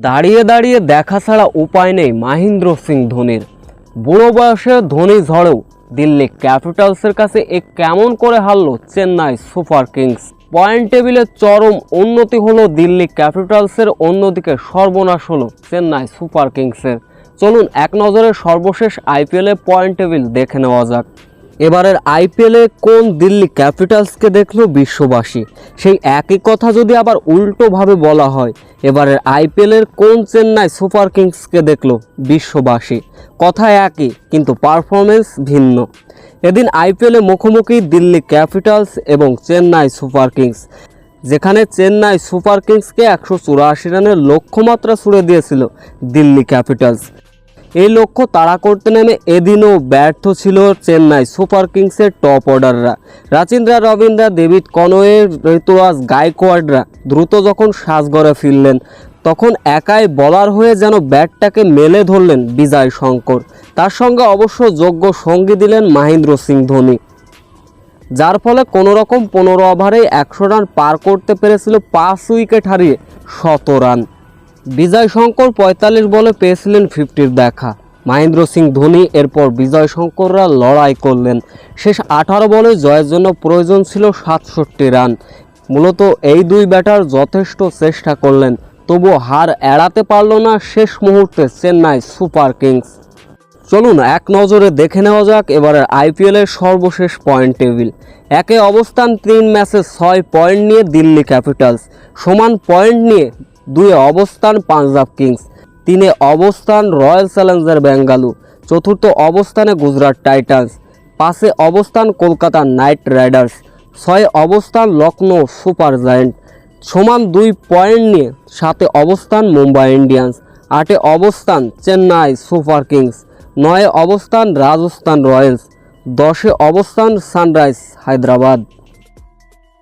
দাঁড়িয়ে দাঁড়িয়ে দেখা ছাড়া উপায় নেই মাহিন্দ্র সিং ধোনির। বুড়ো বয়সে ধোনি ঝড়েও দিল্লি ক্যাপিটালসের কাছে এ কেমন করে হারল চেন্নাই সুপার কিংস। পয়েন্ট টেবিলে চরম উন্নতি হলো দিল্লি ক্যাপিটালসের, অন্যদিকে সর্বনাশ হলো চেন্নাই সুপার কিংসের। চলুন এক নজরে সর্বশেষ আইপিএলে পয়েন্ট টেবিল দেখে নেওয়া যাক। এবারের আইপিএলে কোন দিল্লি ক্যাপিটালসকে দেখল বিশ্ববাসী? সেই একই কথা যদি আবার উল্টোভাবে বলা হয়, এবারের আইপিএলের কোন চেন্নাই সুপার কিংসকে দেখল বিশ্ববাসী? কথা একই, কিন্তু পারফরমেন্স ভিন্ন। এদিন আইপিএলে মুখোমুখি দিল্লি ক্যাপিটালস এবং চেন্নাই সুপার কিংস, যেখানে চেন্নাই সুপার কিংসকে একশো চুরাশি রানের লক্ষ্যমাত্রা ছুড়ে দিয়েছিল দিল্লি ক্যাপিটালস। এই লক্ষ্য তাড়া করতে নেমে এদিনও ব্যর্থ ছিল চেন্নাই সুপার কিংসের টপ অর্ডাররা। রাচিন্দ্রা রবীন্দ্রা, ডেভিড কনওয়ে, ঋতুরাজ গায়কোয়াডরা দ্রুত যখন সাজগড়ে ফিরলেন, তখন একাই বলার হয়ে যেন ব্যাটটাকে মেলে ধরলেন বিজয় শঙ্কর। তার সঙ্গে অবশ্য যোগ্য সঙ্গী দিলেন মাহেন্দ্র সিং ধোনি। যার ফলে কোনো রকম পনেরো ওভারে একশো রান পার করতে পেরেছিল পাঁচ উইকেট হারিয়ে শত রান। বিজয় শঙ্কর পঁয়তাল্লিশ বলে পেয়েছিলেন ফিফটির দেখা মহেন্দ্র সিং ধোনি এরপর বিজয় শঙ্কররা লড়াই করলেন। শেষ আঠারো বলে জয়ের জন্য প্রয়োজন ছিল সাতষট্টি রান। মূলত এই দুই ব্যাটার যথেষ্ট চেষ্টা করলেন, তবুও হার এড়াতে পারল না শেষ মুহূর্তে চেন্নাই সুপার কিংস। চলুন এক নজরে দেখে নেওয়া যাক এবারের আইপিএলের সর্বশেষ পয়েন্ট টেবিল। একে অবস্থান তিন ম্যাচে ছয় পয়েন্ট নিয়ে দিল্লি ক্যাপিটালস। সমান পয়েন্ট নিয়ে দুয়ে অবস্থান পাঞ্জাব কিংস, তিনে অবস্থান রয়্যাল চ্যালেঞ্জার বেঙ্গালু চতুর্থ অবস্থানে গুজরাট টাইটান্স, পাঁচে অবস্থান কলকাতা নাইট রাইডার্স, ছয় অবস্থান লখনৌ সুপার জায়েন্ট, সমান দুই পয়েন্ট নিয়ে সাতে অবস্থান মুম্বাই ইন্ডিয়ান্স, আটে অবস্থান চেন্নাই সুপার কিংস, নয়ে অবস্থান রাজস্থান রয়্যালস, দশে অবস্থান সানরাইজ হায়দ্রাবাদ।